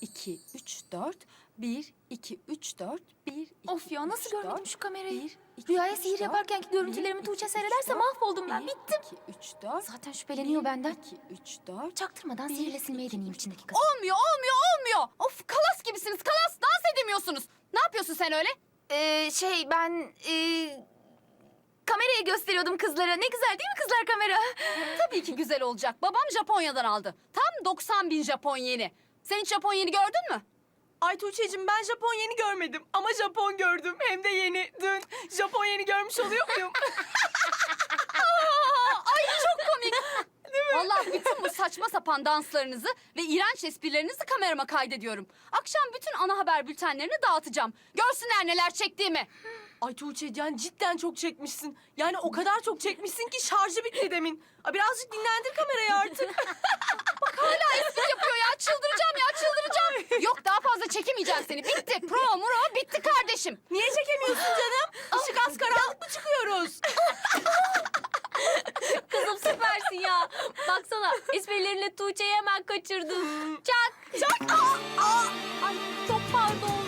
2, 3, 4. 1, 2, 3, 4. 1, 2, Of ya nasıl görmedim şu kamerayı? Rüyaya sihir dört. yaparkenki görüntülerimi Tuğçe seyrederse mahvoldum ben. Bittim. 2, 3, 4. Zaten şüpheleniyor benden. 2, 3, 4. Çaktırmadan sihirle silmeyi deneyeyim içindeki kız. Olmuyor, olmuyor, olmuyor. Of kalas gibisiniz, kalas. Dans edemiyorsunuz. Ne yapıyorsun sen öyle? Ee, şey ben... ee, kamerayı gösteriyordum kızlara. Ne güzel değil mi kızlar kamera? Tabii ki güzel olacak. Babam Japonya'dan aldı. Tam 90 bin Japon yeni. Sen hiç Japon yeni gördün mü? Ay Tuğçe'cim ben Japon yeni görmedim ama Japon gördüm. Hem de yeni. Dün Japon yeni görmüş oluyor muyum? Ay çok komik. Vallahi bütün bu saçma sapan danslarınızı ve iğrenç esprilerinizi kamerama kaydediyorum. Akşam bütün ana haber bültenlerini dağıtacağım. Görsünler neler çektiğimi. Ay Tuğçe yani cidden çok çekmişsin. Yani o kadar çok çekmişsin ki şarjı bitti demin. Ay, birazcık dinlendir kamerayı artık. Hala espri yapıyor ya. Çıldıracağım ya çıldıracağım. Yok daha fazla çekemeyeceğim seni. Bitti. Prova muro bitti kardeşim. Niye çekemiyorsun canım? Işık az karanlık mı çıkıyoruz? Kızım süpersin ya. Baksana esprilerini Tuğçe'yi hemen kaçırdım. Çak. Çak! Aa, aa. Ay çok pardon.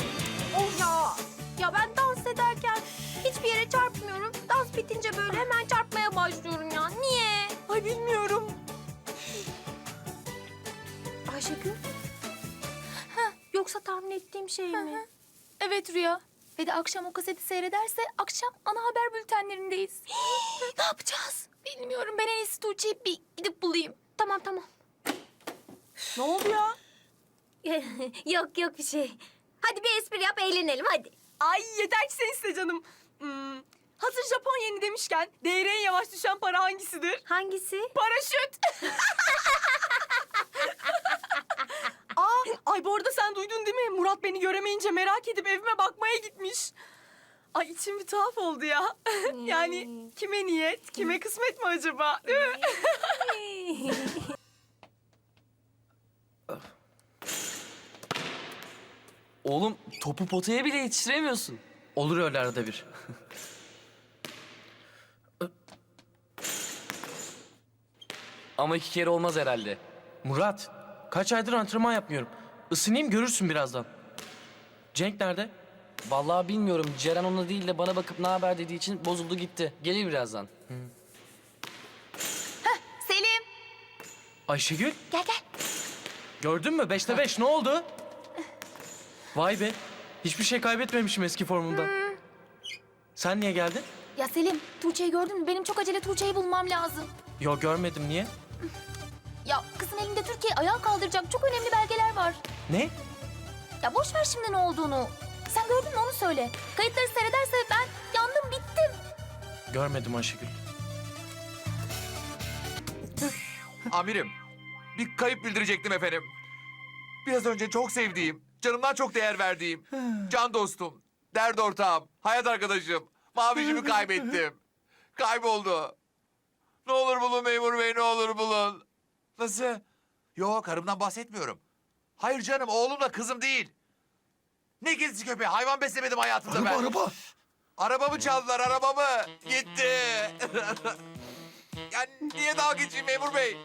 Of ya. Ya ben dans ederken hiçbir yere çarpmıyorum. Dans bitince böyle hemen çarpmaya başlıyorum ya. Niye? Ay bilmiyorum. Ayşegül. Heh, yoksa tahmin ettiğim şey mi? Evet Rüya. Ve de akşam o kaseti seyrederse akşam ana haber bültenlerindeyiz. ne yapacağız? Bilmiyorum. Ben en iyisi Tuğçe'yi bir gidip bulayım. Tamam tamam. Ne oldu ya? yok yok bir şey. Hadi bir espri yap eğlenelim hadi. Ay yeter ki sen iste canım. Hmm, hazır Japon yeni demişken değeri en yavaş düşen para hangisidir? Hangisi? Paraşüt. Ay bu arada sen duydun değil mi? Murat beni göremeyince merak edip evime bakmaya gitmiş. Ay içim bir tuhaf oldu ya. yani kime niyet, kime kısmet mi acaba? Değil mi? Oğlum topu potaya bile yetiştiremiyorsun. Olur öyle arada bir. Ama iki kere olmaz herhalde. Murat, kaç aydır antrenman yapmıyorum. Isınayım görürsün birazdan. Cenk nerede? Vallahi bilmiyorum. Ceren ona değil de bana bakıp ne haber dediği için bozuldu gitti. Gelir birazdan. Selim. Ayşegül, Gel gel. gördün mü? Beşte beş, ne oldu? Vay be, hiçbir şey kaybetmemişim eski formumdan. Sen niye geldin? Ya Selim, Tuğçe'yi gördün mü? Benim çok acele Tuğçe'yi bulmam lazım. Yo görmedim, niye? Ya kızın elinde Türkiye ayağa kaldıracak çok önemli belgeler var. Ne? Ya boş ver şimdi ne olduğunu. Sen gördün mü onu söyle. Kayıtları seyrederse ben yandım bittim. Görmedim Ayşegül. Amirim, bir kayıp bildirecektim efendim. Biraz önce çok sevdiğim, canımdan çok değer verdiğim, can dostum, dert ortağım, hayat arkadaşım, mavişimi kaybettim. Kayboldu. Ne olur bulun memur bey, ne olur bulun. Nasıl? Yok, karımdan bahsetmiyorum. Hayır canım, oğlumla kızım değil. Ne gezisi köpeği, hayvan beslemedim hayatımda ben. Araba. Arabamı çaldılar, arabamı. Gitti. ya niye daha geçeyim memur bey?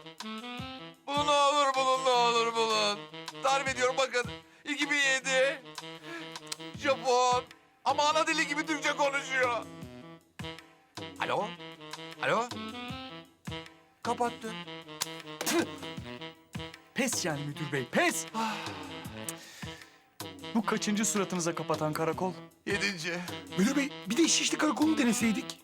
Bulun ne olur bulun ne olur bulun. Tarif ediyorum bakın. 2007. Japon. Ama ana dili gibi Türkçe konuşuyor. Alo? Alo? Kapattı. Pes yani müdür bey, pes. Bu kaçıncı suratınıza kapatan karakol? Yedinci. Müdür bey, bir de Şişli Karakolu'nu deneseydik.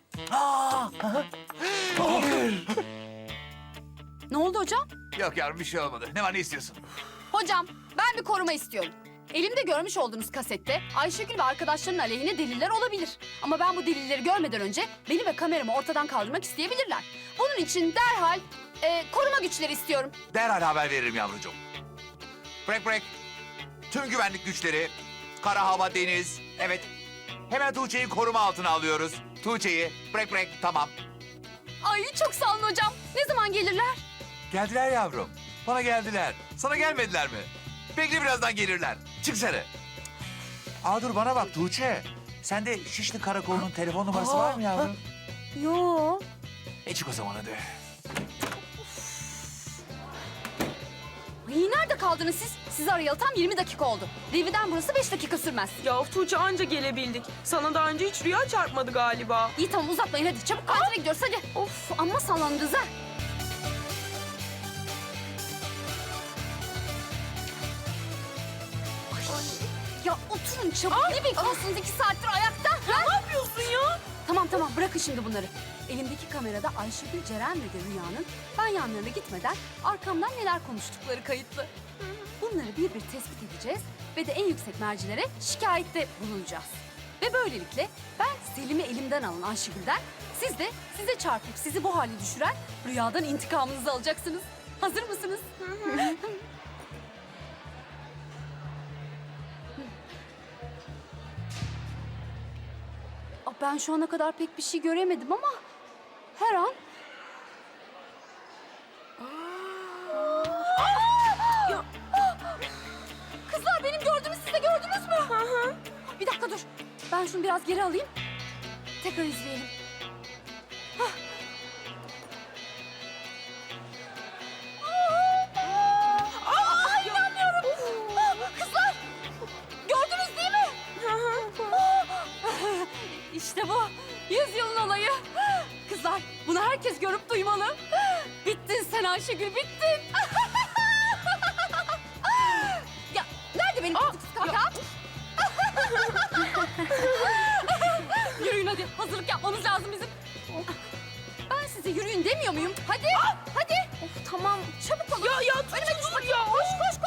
Ne oldu hocam? Yok yavrum bir şey olmadı. Ne var ne istiyorsun? Hocam ben bir koruma istiyorum. Elimde görmüş olduğunuz kasette Ayşegül ve arkadaşlarının aleyhine deliller olabilir. Ama ben bu delilleri görmeden önce beni ve kameramı ortadan kaldırmak isteyebilirler. Bunun için derhal e, koruma güçleri istiyorum. Derhal haber veririm yavrucuğum. Break break. Tüm güvenlik güçleri, kara hava, deniz. Evet. Hemen Tuğçe'yi koruma altına alıyoruz. Tuğçe'yi. Break break. Tamam. Ay çok sağ olun hocam. Ne zaman gelirler? Geldiler yavrum. Bana geldiler. Sana gelmediler mi? Bekle birazdan gelirler. Çık sarı. Aa dur bana bak Tuğçe. Sende Şişli Karakolu'nun telefon numarası var mı yavrum? Yo. E çık o zaman hadi. Ay nerede kaldınız siz? Sizi arayalı tam 20 dakika oldu. Rividen burası 5 dakika sürmez. Ya Tuğçe anca gelebildik. Sana daha önce hiç rüya çarpmadı galiba. İyi tamam uzatmayın hadi. Çabuk kantine gidiyoruz hadi. Of amma sallandınız ha. Ay, Ya oturun çabuk. Ne bekliyorsunuz iki saattir ayakta? Şimdi bunları. Elimdeki kamerada Ayşegül, Ceren ve de Rüya'nın ben yanlarına gitmeden arkamdan neler konuştukları kayıtlı. Bunları bir bir tespit edeceğiz ve de en yüksek mercilere şikayette bulunacağız. Ve böylelikle ben Selim'i elimden alan Ayşegül'den, siz de size çarpıp sizi bu hale düşüren Rüya'dan intikamınızı alacaksınız. Hazır mısınız? Ben şu ana kadar pek bir şey göremedim ama her an... Kızlar benim gördüğümü siz de gördünüz mü? Bir dakika dur. Ben şunu biraz geri alayım. Tekrar izleyelim. Herkes görüp duymalı. Bittin sen Ayşegül bittin. ya nerede benim kızıksız kakam? Yürüyün hadi. Hazırlık yapmamız lazım bizim. Ben size yürüyün demiyor muyum? Hadi. Hadi. Tamam. Çabuk olun. Ya ya Önüme düşme. Koş koş